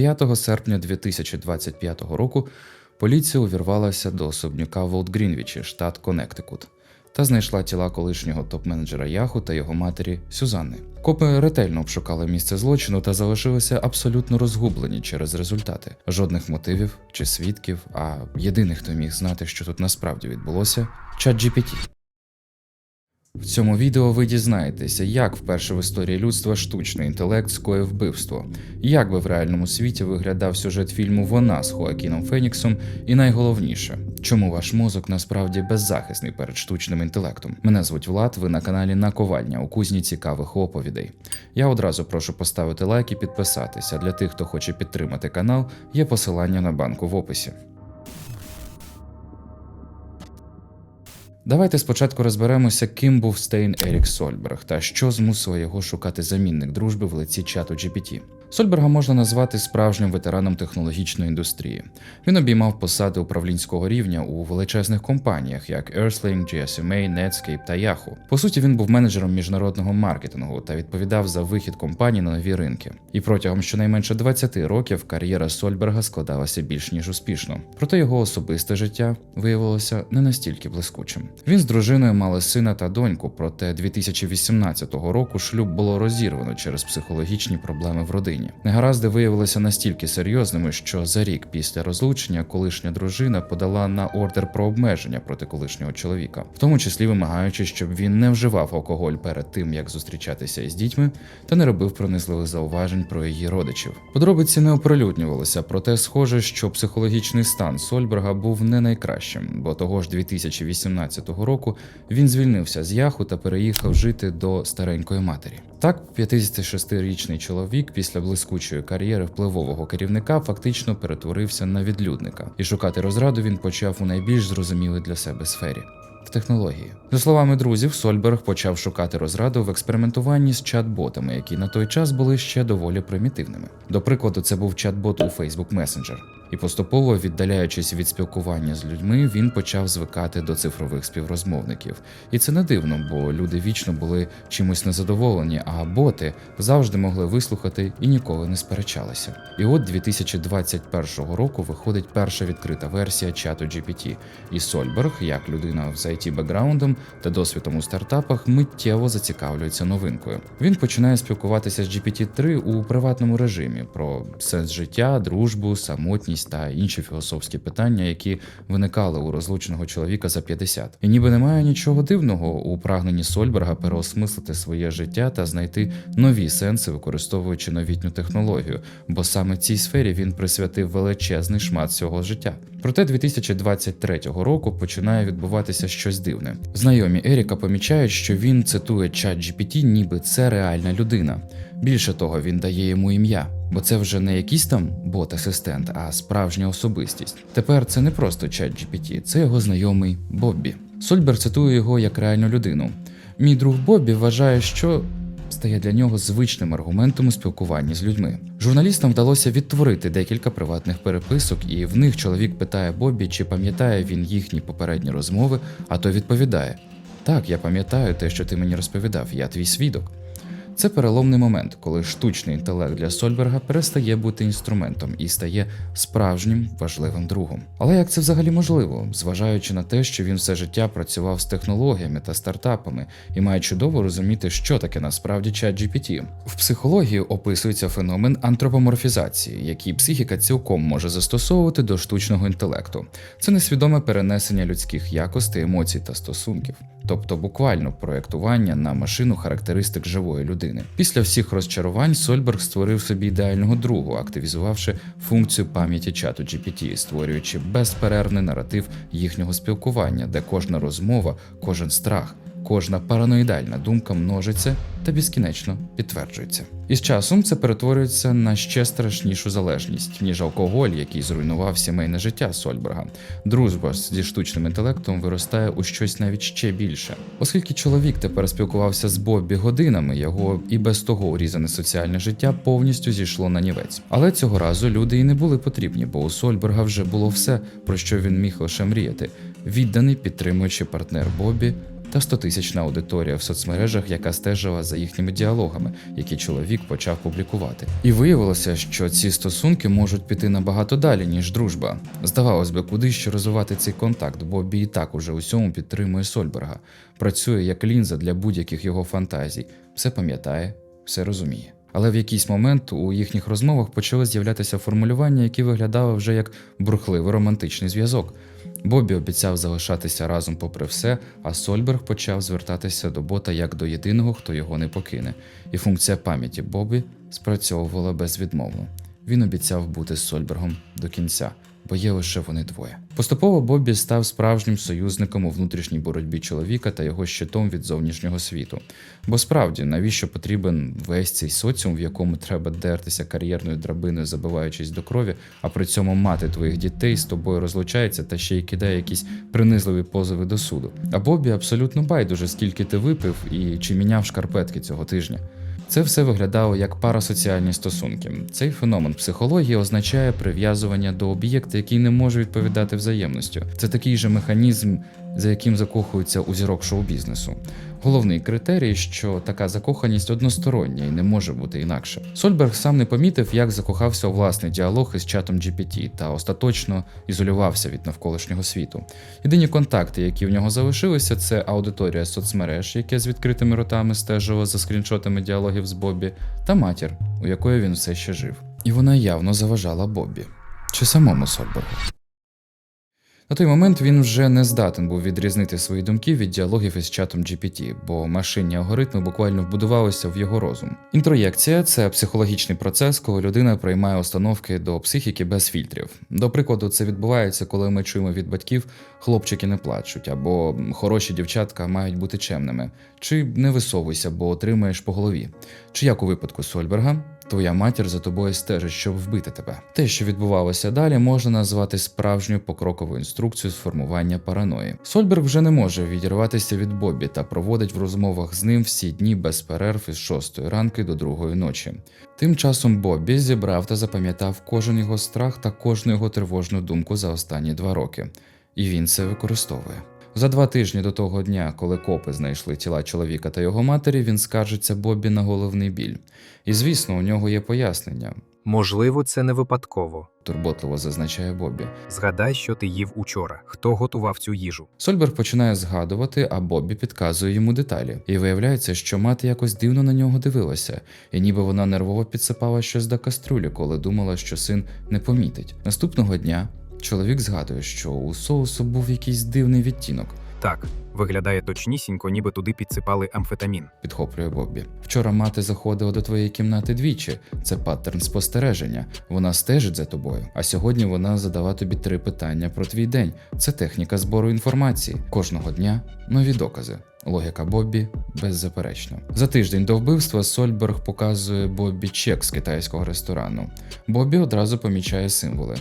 5 серпня 2025 року поліція увірвалася до особняка в Олдгрінвічі, штат Коннектикут, та знайшла тіла колишнього топ-менеджера Яху та його матері Сюзанни. Копи ретельно обшукали місце злочину та залишилися абсолютно розгублені через результати. Жодних мотивів чи свідків, а єдиний, хто міг знати, що тут насправді відбулося, чат GPT. В цьому відео ви дізнаєтеся, як вперше в історії людства штучний інтелект скоїв вбивство, як би в реальному світі виглядав сюжет фільму Вона з Хоакіном Феніксом, і найголовніше, чому ваш мозок насправді беззахисний перед штучним інтелектом. Мене звуть Влад, ви на каналі Наковальня у кузні цікавих оповідей. Я одразу прошу поставити лайк і підписатися. Для тих, хто хоче підтримати канал, є посилання на банку в описі. Давайте спочатку розберемося, ким був Стейн Ерік Сольберг та що змусило його шукати замінник дружби в лиці чату GPT. Сольберга можна назвати справжнім ветераном технологічної індустрії. Він обіймав посади управлінського рівня у величезних компаніях, як Earthling, GSMA, Netscape та Yahoo. По суті, він був менеджером міжнародного маркетингу та відповідав за вихід компаній на нові ринки. І протягом щонайменше 20 років кар'єра Сольберга складалася більш ніж успішно. Проте його особисте життя виявилося не настільки блискучим. Він з дружиною мали сина та доньку, проте 2018 року шлюб було розірвано через психологічні проблеми в родині. Негаразди виявилися настільки серйозними, що за рік після розлучення колишня дружина подала на ордер про обмеження проти колишнього чоловіка, в тому числі вимагаючи, щоб він не вживав алкоголь перед тим, як зустрічатися із дітьми, та не робив пронизливих зауважень про її родичів. Подробиці не оприлюднювалися, проте схоже, що психологічний стан Сольберга був не найкращим, бо того ж 2018 року він звільнився з Яху та переїхав жити до старенької матері. Так, 56-річний чоловік після блискучої кар'єри впливового керівника фактично перетворився на відлюдника, і шукати розраду він почав у найбільш зрозумілій для себе сфері. В технології. За словами друзів, Сольберг почав шукати розраду в експериментуванні з чат-ботами, які на той час були ще доволі примітивними. До прикладу, це був чат-бот у Facebook Messenger. І поступово, віддаляючись від спілкування з людьми, він почав звикати до цифрових співрозмовників. І це не дивно, бо люди вічно були чимось незадоволені, а боти завжди могли вислухати і ніколи не сперечалися. І от 2021 року виходить перша відкрита версія чату GPT, і Сольберг, як людина з it бекграундом та досвідом у стартапах, миттєво зацікавлюється новинкою. Він починає спілкуватися з GPT-3 у приватному режимі про сенс життя, дружбу, самотність та інші філософські питання, які виникали у розлученого чоловіка за 50. І ніби немає нічого дивного у прагненні Сольберга переосмислити своє життя та знайти нові сенси, використовуючи новітню технологію, бо саме цій сфері він присвятив величезний шмат свого життя. Проте 2023 року починає відбуватися щось дивне. Знайомі Еріка помічають, що він цитує чат GPT, ніби це реальна людина. Більше того, він дає йому ім'я, бо це вже не якийсь там бот-асистент, а справжня особистість. Тепер це не просто чат GPT, це його знайомий Боббі. Сольбер цитує його як реальну людину. Мій друг Боббі вважає, що стає для нього звичним аргументом у спілкуванні з людьми. Журналістам вдалося відтворити декілька приватних переписок, і в них чоловік питає Боббі, чи пам'ятає він їхні попередні розмови, а той відповідає: Так, я пам'ятаю те, що ти мені розповідав, я твій свідок. Це переломний момент, коли штучний інтелект для Сольберга перестає бути інструментом і стає справжнім важливим другом. Але як це взагалі можливо, зважаючи на те, що він все життя працював з технологіями та стартапами і має чудово розуміти, що таке насправді чат GPT. В психології описується феномен антропоморфізації, який психіка цілком може застосовувати до штучного інтелекту. Це несвідоме перенесення людських якостей, емоцій та стосунків тобто буквально проєктування на машину характеристик живої людини. Після всіх розчарувань Сольберг створив собі ідеального другу, активізувавши функцію пам'яті чату GPT, створюючи безперервний наратив їхнього спілкування, де кожна розмова, кожен страх. Кожна параноїдальна думка множиться та безкінечно підтверджується. І з часом це перетворюється на ще страшнішу залежність, ніж алкоголь, який зруйнував сімейне життя Сольберга. Дружба зі штучним інтелектом виростає у щось навіть ще більше. Оскільки чоловік тепер спілкувався з Боббі годинами, його і без того урізане соціальне життя повністю зійшло на нівець. Але цього разу люди і не були потрібні, бо у Сольберга вже було все, про що він міг лише мріяти. Відданий підтримуючи партнер Боббі та 100-тисячна аудиторія в соцмережах, яка стежила за їхніми діалогами, які чоловік почав публікувати. І виявилося, що ці стосунки можуть піти набагато далі, ніж дружба. Здавалось би, куди ще розвивати цей контакт, бо Бі і так уже усьому підтримує Сольберга, працює як лінза для будь-яких його фантазій, все пам'ятає, все розуміє. Але в якийсь момент у їхніх розмовах почали з'являтися формулювання, які виглядали вже як бурхливий романтичний зв'язок. Бобі обіцяв залишатися разом попри все, а Сольберг почав звертатися до бота як до єдиного, хто його не покине. І функція пам'яті Бобі спрацьовувала безвідмовно. Він обіцяв бути з Сольбергом до кінця, бо є лише вони двоє. Поступово Бобі став справжнім союзником у внутрішній боротьбі чоловіка та його щитом від зовнішнього світу. Бо справді, навіщо потрібен весь цей соціум, в якому треба дертися кар'єрною драбиною, забиваючись до крові, а при цьому мати твоїх дітей з тобою розлучається та ще й кидає якісь принизливі позови до суду. А Бобі абсолютно байдуже, скільки ти випив і чи міняв шкарпетки цього тижня. Це все виглядало як парасоціальні стосунки. Цей феномен психології означає прив'язування до об'єкта, який не може відповідати взаємністю. Це такий же механізм, за яким закохуються у зірок шоу-бізнесу. Головний критерій, що така закоханість одностороння і не може бути інакше. Сольберг сам не помітив, як закохався у власний діалог із чатом GPT та остаточно ізолювався від навколишнього світу. Єдині контакти, які в нього залишилися, це аудиторія соцмереж, яке з відкритими ротами стежило за скріншотами діалогів з Бобі, та матір, у якої він все ще жив. І вона явно заважала Бобі чи самому Сольбергу. На той момент він вже не здатен був відрізнити свої думки від діалогів із чатом GPT, бо машинні алгоритми буквально вбудувалися в його розум. Інтроєкція це психологічний процес, коли людина приймає установки до психіки без фільтрів. До прикладу, це відбувається, коли ми чуємо від батьків хлопчики не плачуть, або хороші дівчатка мають бути чемними, чи не висовуйся, бо отримаєш по голові. Чи як у випадку Сольберга, Твоя матір за тобою стежить, щоб вбити тебе. Те, що відбувалося далі, можна назвати справжньою покроковою інструкцією з формування параної. Сольберг вже не може відірватися від Бобі та проводить в розмовах з ним всі дні без перерв із 6 ранки до 2 ночі. Тим часом Бобі зібрав та запам'ятав кожен його страх та кожну його тривожну думку за останні два роки, і він це використовує. За два тижні до того дня, коли копи знайшли тіла чоловіка та його матері, він скаржиться Бобі на головний біль. І звісно, у нього є пояснення, Можливо, це не випадково. турботливо зазначає Бобі. Згадай, що ти їв учора, хто готував цю їжу. Сольберг починає згадувати, а Бобі підказує йому деталі. І виявляється, що мати якось дивно на нього дивилася, і ніби вона нервово підсипала щось до каструлі, коли думала, що син не помітить. Наступного дня чоловік згадує, що у соусу був якийсь дивний відтінок. Так, виглядає точнісінько, ніби туди підсипали амфетамін. Підхоплює Боббі. Вчора мати заходила до твоєї кімнати двічі. Це паттерн спостереження. Вона стежить за тобою. А сьогодні вона задала тобі три питання про твій день. Це техніка збору інформації. Кожного дня нові докази. Логіка Боббі беззаперечно. За тиждень до вбивства Сольберг показує Боббі чек з китайського ресторану. Боббі одразу помічає символи.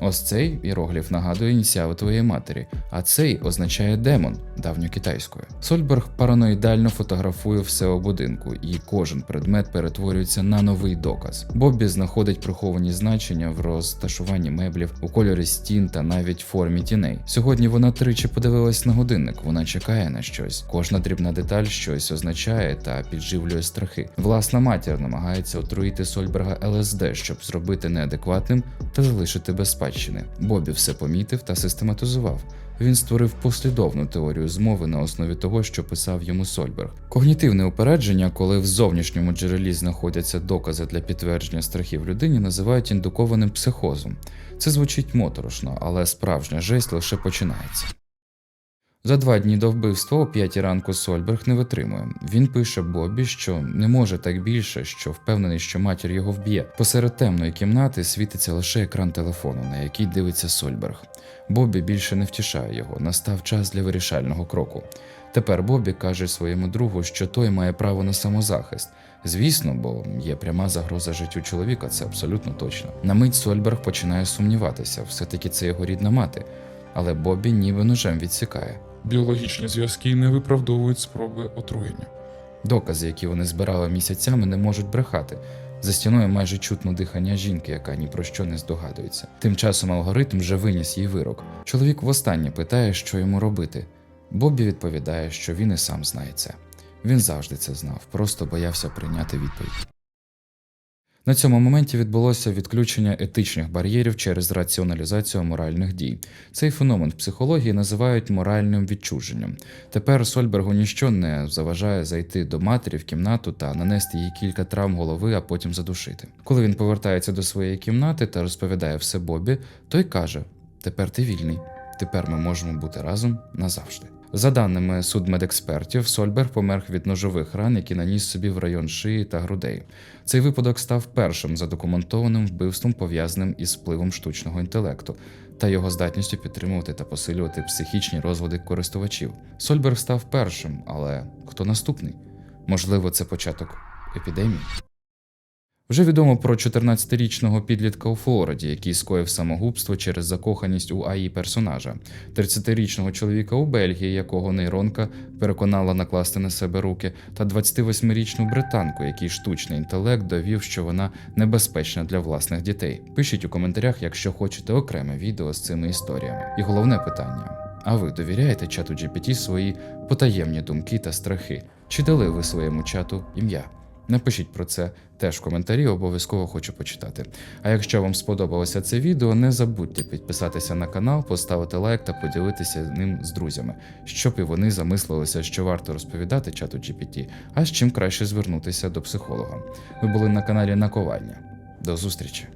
Ось цей іерогліф нагадує ініціали твоєї матері, а цей означає демон давньокитайською. Сольберг параноїдально фотографує все у будинку, і кожен предмет перетворюється на новий доказ. Боббі знаходить приховані значення в розташуванні меблів, у кольорі стін та навіть формі тіней. Сьогодні вона тричі подивилась на годинник, вона чекає на щось. Кожна дрібна деталь щось означає та підживлює страхи. Власна матір намагається отруїти Сольберга ЛСД, щоб зробити неадекватним та залишити без спадщини. Бобі все помітив та систематизував. Він створив послідовну теорію змови на основі того, що писав йому Сольберг. Когнітивне упередження, коли в зовнішньому джерелі знаходяться докази для підтвердження страхів людині, називають індукованим психозом. Це звучить моторошно, але справжня жесть лише починається. За два дні до вбивства о п'ятій ранку Сольберг не витримує. Він пише Бобі, що не може так більше, що впевнений, що матір його вб'є. Посеред темної кімнати світиться лише екран телефону, на який дивиться Сольберг. Бобі більше не втішає його. Настав час для вирішального кроку. Тепер Бобі каже своєму другу, що той має право на самозахист. Звісно, бо є пряма загроза життю чоловіка, це абсолютно точно. На мить Сольберг починає сумніватися, все-таки це його рідна мати. Але Бобі ніби ножем відсікає. Біологічні зв'язки не виправдовують спроби отруєння. Докази, які вони збирали місяцями, не можуть брехати. За стіною майже чутно дихання жінки, яка ні про що не здогадується. Тим часом алгоритм вже виніс їй вирок. Чоловік востаннє питає, що йому робити. Боббі відповідає, що він і сам знає це. Він завжди це знав, просто боявся прийняти відповідь. На цьому моменті відбулося відключення етичних бар'єрів через раціоналізацію моральних дій. Цей феномен в психології називають моральним відчуженням. Тепер Сольбергу ніщо не заважає зайти до матері в кімнату та нанести їй кілька травм голови, а потім задушити. Коли він повертається до своєї кімнати та розповідає все Бобі, той каже: Тепер ти вільний. Тепер ми можемо бути разом назавжди. За даними судмедекспертів, Сольберг помер від ножових ран, які наніс собі в район шиї та грудей. Цей випадок став першим задокументованим вбивством, пов'язаним із впливом штучного інтелекту та його здатністю підтримувати та посилювати психічні розлади користувачів. Сольберг став першим, але хто наступний? Можливо, це початок епідемії. Вже відомо про 14-річного підлітка у Флориді, який скоїв самогубство через закоханість у АІ персонажа, 30-річного чоловіка у Бельгії, якого нейронка переконала накласти на себе руки, та 28-річну британку, який штучний інтелект довів, що вона небезпечна для власних дітей. Пишіть у коментарях, якщо хочете окреме відео з цими історіями. І головне питання: а ви довіряєте чату GPT свої потаємні думки та страхи? Чи дали ви своєму чату ім'я? Напишіть про це теж в коментарі, обов'язково хочу почитати. А якщо вам сподобалося це відео, не забудьте підписатися на канал, поставити лайк та поділитися ним з друзями, щоб і вони замислилися, що варто розповідати чату GPT, а з чим краще звернутися до психолога. Ви були на каналі Наковальня. До зустрічі!